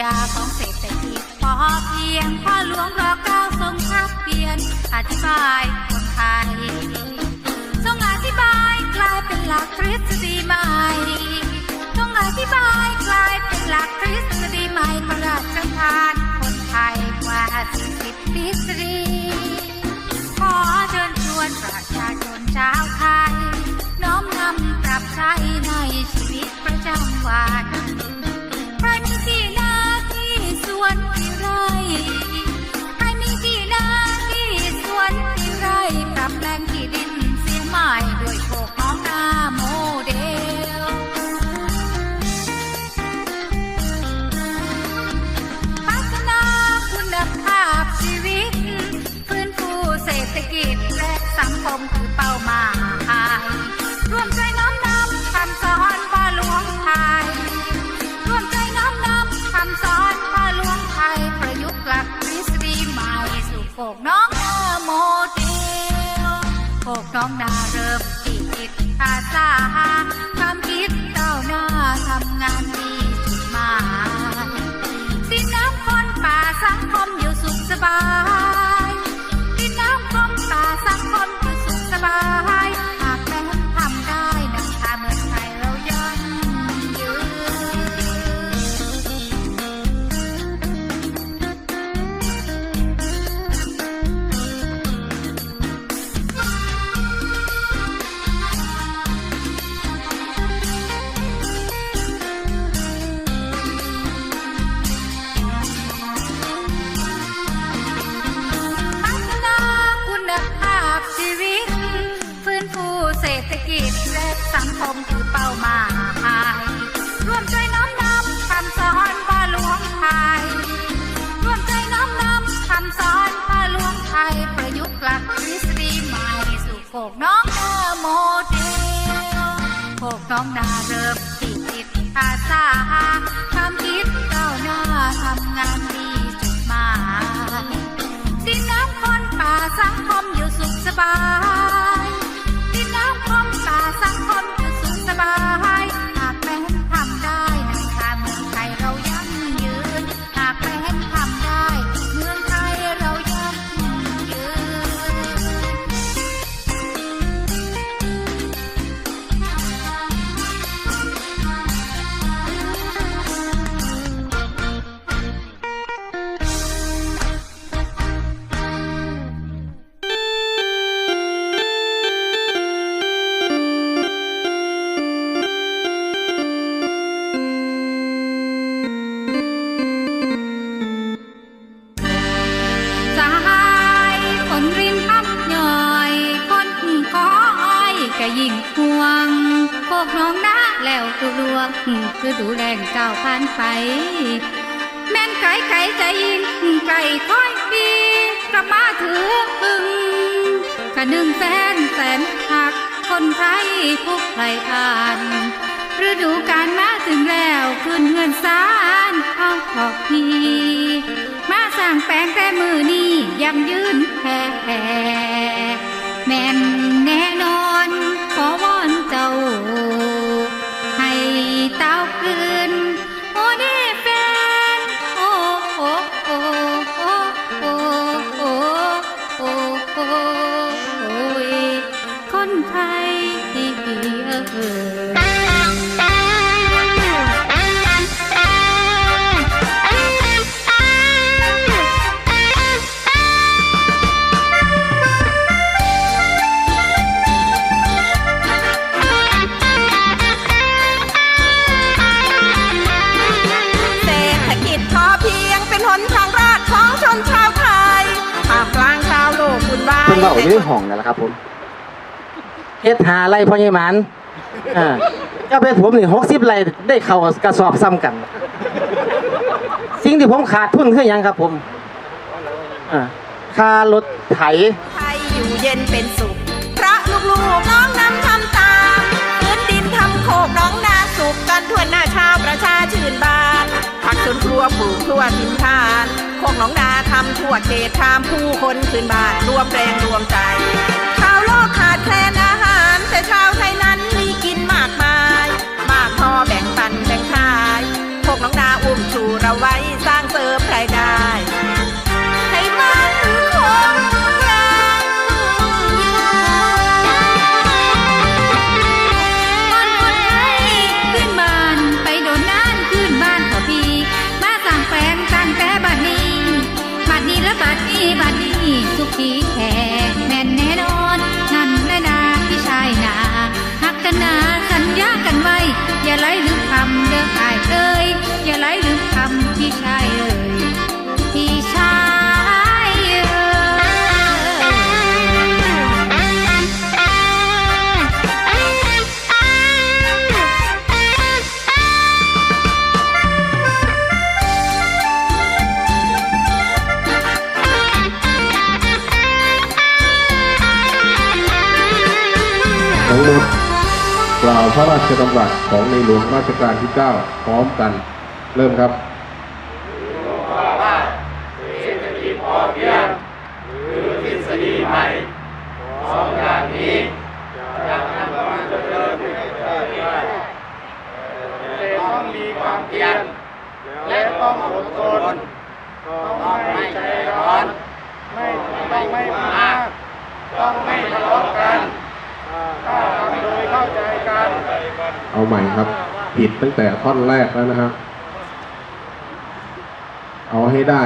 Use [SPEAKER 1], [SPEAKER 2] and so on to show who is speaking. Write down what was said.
[SPEAKER 1] ยาของเศรษฐกิจพอเพียงพ่อหลวงรอเก้าทรงทักเปลี่ยนอธิบายคนไทยทรงอธิบายกลายเป็นหลักทฤษฎีใหม่ทรงอธิบายกลายเป็นหลักทฤษฎีใหม่พระราชทานคนไทยกว่าสิบทฤษฎีขอเชิญชวนประชาชนชาวไทยน้อมนำปรับใช้ในชีวิตประจำวัน โขกน้องนาโมเดลโขกน้องนาเริ่มติดอาสาความคิดเจ้าหน้าทำงานดี สู่โขกน้องนาโมเดลโขกน้องนาเริ่มติดติดอาสาทำคิดก้าวหน้าทำงานดีจุดหมายดินน้ำคนป่าสังคมอยู่สุขสบาย แล้วคือลวงคือดูแดงเก้าผ่านไป แม่นไก่ไก่ใจยิ่งไก่ค่อยปีกลับมาถืออึงกะหนึ่งแฟนแสนหักคนไทยผู้ใครอ่านฤดูการมาถึงแล้วขึ้นเงินสารเอาขอบพีมาสร้างแปลงแต่มือนี้ยังยืนแผ่แม่นแน่นอนขอวอนเจ้า
[SPEAKER 2] พิ่น
[SPEAKER 3] เว้าอยู่ในห้องนั่นแหละครับ ผมเฮ็ดหาไรพ่อใหญ่หมันอ่าก็เป็นผมนี่60ไรได้เข้ากระสอบซ้ำกัน สิ่งที่ผมขาดทุนคือหยังครับ ผมอ่าค่ารถไถ
[SPEAKER 2] ไทยอยู่เย็นเป็นสุข พระลูกๆน้องนำทำตามพื้นดินทำโคกน้องนาสุขกันทั่วหน้าชาวประชาชื่นบาน ผักสวนครัวปลูกทั่วทินทาน ทั่วเขตทามผู้คนคืนบ้านรวมแรงรวมใจ ล่าวพระ
[SPEAKER 4] ราชดำรัสของในหลวงราชการที่ 9 พร้อมกัน เริ่มครับ
[SPEAKER 5] ต้องมีความเพียรและต้องอดทนต้องไม่ใจร้อน ไม่ต้องไม่มากต้องไม่ทะเลาะกันถ้าทำโดยเข้าใจกัน
[SPEAKER 4] เอาใหม่ครับ ผิดตั้งแต่ท่อนแรกแล้วนะครับเอาให้ได้